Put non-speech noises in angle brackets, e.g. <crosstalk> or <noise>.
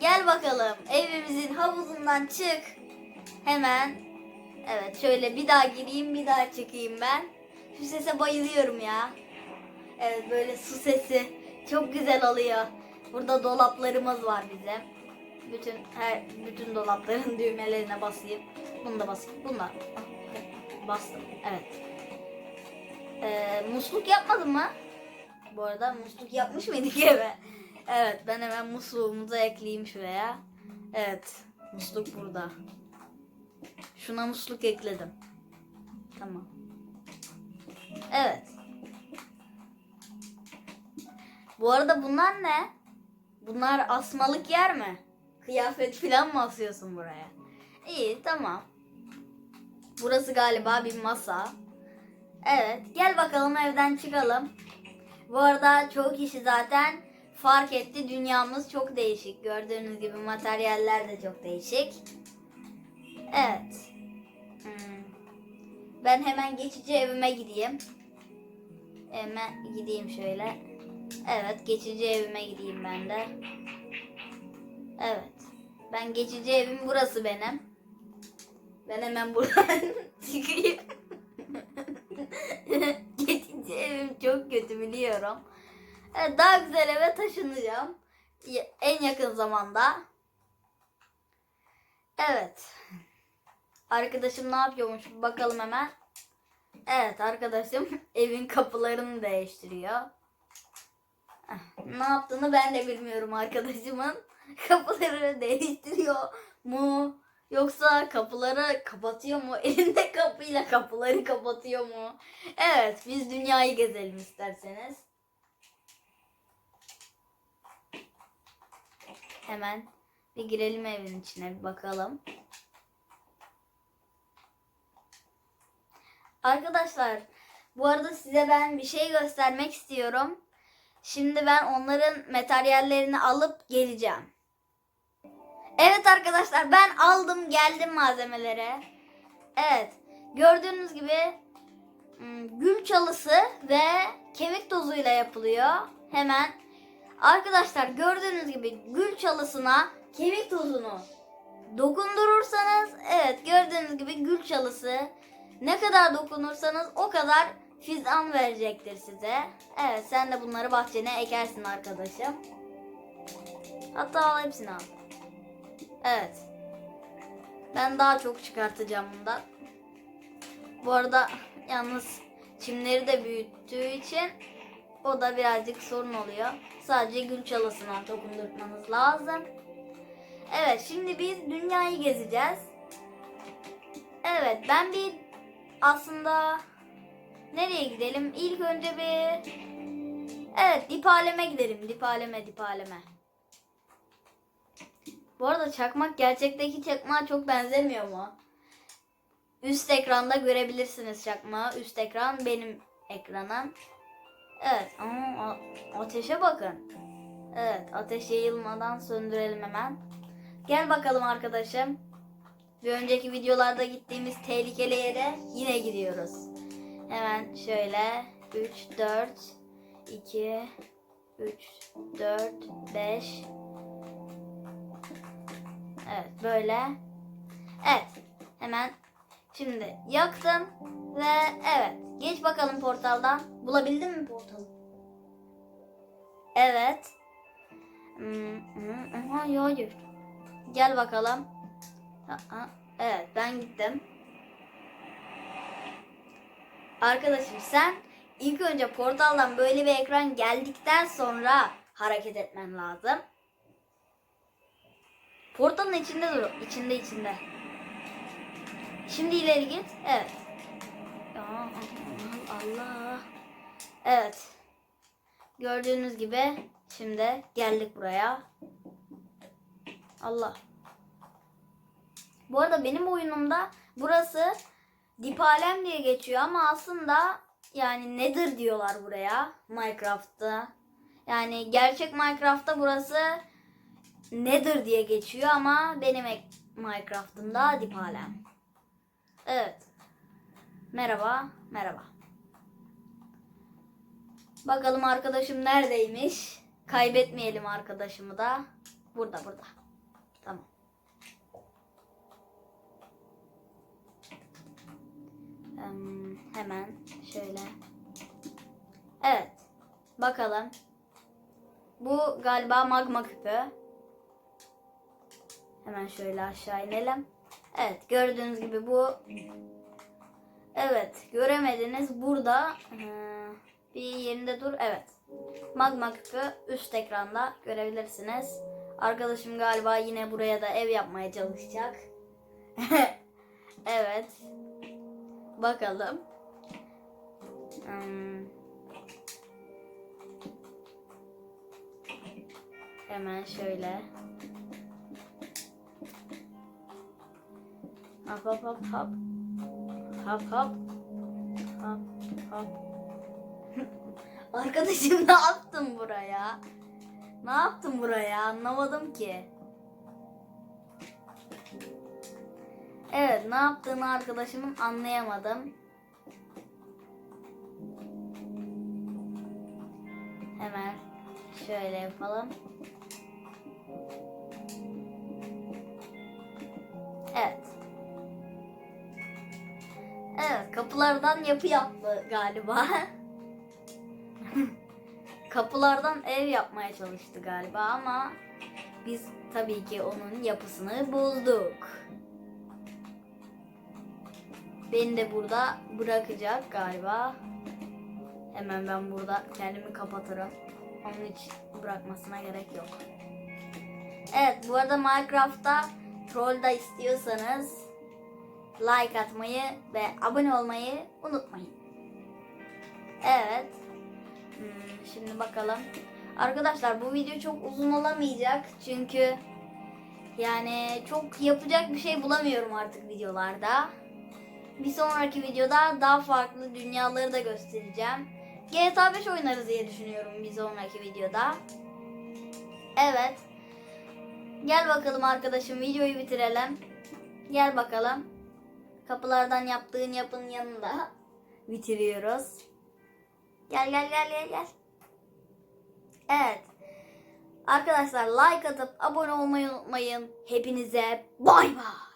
Gel bakalım evimizin havuzundan çık. Hemen. Evet şöyle bir daha gireyim bir daha çıkayım ben. Şu sese bayılıyorum ya. Evet böyle su sesi çok güzel oluyor. Burada dolaplarımız var bizim. Bütün her bütün dolapların <laughs> düğmelerine basayım. Bunu da basayım. Bunu da Ah, bastım. Evet. Ee, musluk yapmadın mı? Bu arada musluk yapmış mıydık <laughs> eve? Evet ben hemen musluğumuzu ekleyeyim şuraya. Evet musluk burada. Şuna musluk ekledim. Tamam. Evet. Bu arada bunlar ne? Bunlar asmalık yer mi? Kıyafet falan mı asıyorsun buraya? İyi tamam. Burası galiba bir masa. Evet gel bakalım evden çıkalım. Bu arada çoğu kişi zaten fark etti. Dünyamız çok değişik. Gördüğünüz gibi materyaller de çok değişik. Evet. Hmm. Ben hemen geçici evime gideyim. Evime gideyim şöyle. Evet geçici evime gideyim ben de. Evet. Ben geçici evim burası benim. Ben hemen buradan <laughs> çıkayım. <laughs> geçici evim çok kötü biliyorum. Daha güzel eve taşınacağım. En yakın zamanda. Evet. Arkadaşım ne yapıyormuş bakalım hemen. Evet arkadaşım <laughs> evin kapılarını değiştiriyor. Eh, Ne yaptığını ben de bilmiyorum arkadaşımın. <laughs> Kapıları değiştiriyor mu? Yoksa kapıları kapatıyor mu? <laughs> Elinde kapıyla kapıları kapatıyor mu? Evet biz dünyayı gezelim isterseniz. Hemen bir girelim evin içine bir bakalım. Arkadaşlar bu arada size ben bir şey göstermek istiyorum. Şimdi ben onların materyallerini alıp geleceğim. Evet arkadaşlar ben aldım geldim malzemelere. Evet gördüğünüz gibi hmm, gül çalısı ve kemik tozuyla yapılıyor. Hemen arkadaşlar gördüğünüz gibi gül çalısına kemik tozunu dokundurursanız evet gördüğünüz gibi gül çalısı ne kadar dokunursanız o kadar fizan verecektir size. Evet sen de bunları bahçene ekersin arkadaşım. Hatta al hepsini al. Evet. Ben daha çok çıkartacağım bundan. Bu arada yalnız çimleri de büyüttüğü için o da birazcık sorun oluyor. Sadece gül çalısına dokundurmanız lazım. Evet şimdi biz dünyayı gezeceğiz. Evet ben bir aslında nereye gidelim? İlk önce bir evet dipaleme gidelim. Dipaleme dipaleme. Bu arada çakmak gerçekteki çakmağa çok benzemiyor mu? Üst ekranda görebilirsiniz çakmağı. Üst ekran benim ekranım. Evet ama ateşe bakın. Evet ateş yayılmadan söndürelim hemen. Gel bakalım arkadaşım. Bir önceki videolarda gittiğimiz tehlikeli yere yine gidiyoruz. Hemen şöyle 3, 4, 2, 3, 4, 5. Evet böyle. Evet hemen şimdi yaktım ve evet geç bakalım portaldan. Bulabildin mi portalı? Evet. Hmm, Hayır hayır. Gel bakalım. Evet ben gittim. Arkadaşım sen ilk önce portaldan böyle bir ekran geldikten sonra hareket etmen lazım. Portalın içinde dur. içinde içinde. Şimdi ileri git. Evet. Ya, Allah. Evet. Gördüğünüz gibi şimdi geldik buraya. Allah. Bu arada benim oyunumda burası Dipalem diye geçiyor ama aslında yani Nether diyorlar buraya Minecraft'ta. Yani gerçek Minecraft'ta burası Nether diye geçiyor ama benim Minecraft'ımda Dipalem. Evet. Merhaba, merhaba. Bakalım arkadaşım neredeymiş? Kaybetmeyelim arkadaşımı da. Burada, burada. Tamam. Em, hemen şöyle. Evet. Bakalım. Bu galiba magma küpü. Hemen şöyle aşağı inelim. Evet gördüğünüz gibi bu. Evet göremediniz. Burada bir yerinde dur. Evet. Magma küpü üst ekranda görebilirsiniz. Arkadaşım galiba yine buraya da ev yapmaya çalışacak. <laughs> evet. Bakalım. Hmm. Hemen şöyle. Hop hop hop hop. Hop hop. Hop hop. <laughs> Arkadaşım ne yaptın buraya? Ne yaptın buraya? Anlamadım ki. Evet, ne yaptığını arkadaşımın anlayamadım. Hemen şöyle yapalım. Kapılardan yapı yaptı galiba. <laughs> Kapılardan ev yapmaya çalıştı galiba ama biz tabii ki onun yapısını bulduk. Beni de burada bırakacak galiba. Hemen ben burada kendimi kapatırım. Onun hiç bırakmasına gerek yok. Evet bu arada Minecraft'ta troll da istiyorsanız like atmayı ve abone olmayı unutmayın. Evet. Hmm, şimdi bakalım. Arkadaşlar bu video çok uzun olamayacak. Çünkü yani çok yapacak bir şey bulamıyorum artık videolarda. Bir sonraki videoda daha farklı dünyaları da göstereceğim. GTA 5 oynarız diye düşünüyorum bir sonraki videoda. Evet. Gel bakalım arkadaşım videoyu bitirelim. Gel bakalım. Kapılardan yaptığın yapının yanında bitiriyoruz. Gel gel gel gel gel. Evet. Arkadaşlar like atıp abone olmayı unutmayın. Hepinize bay bay.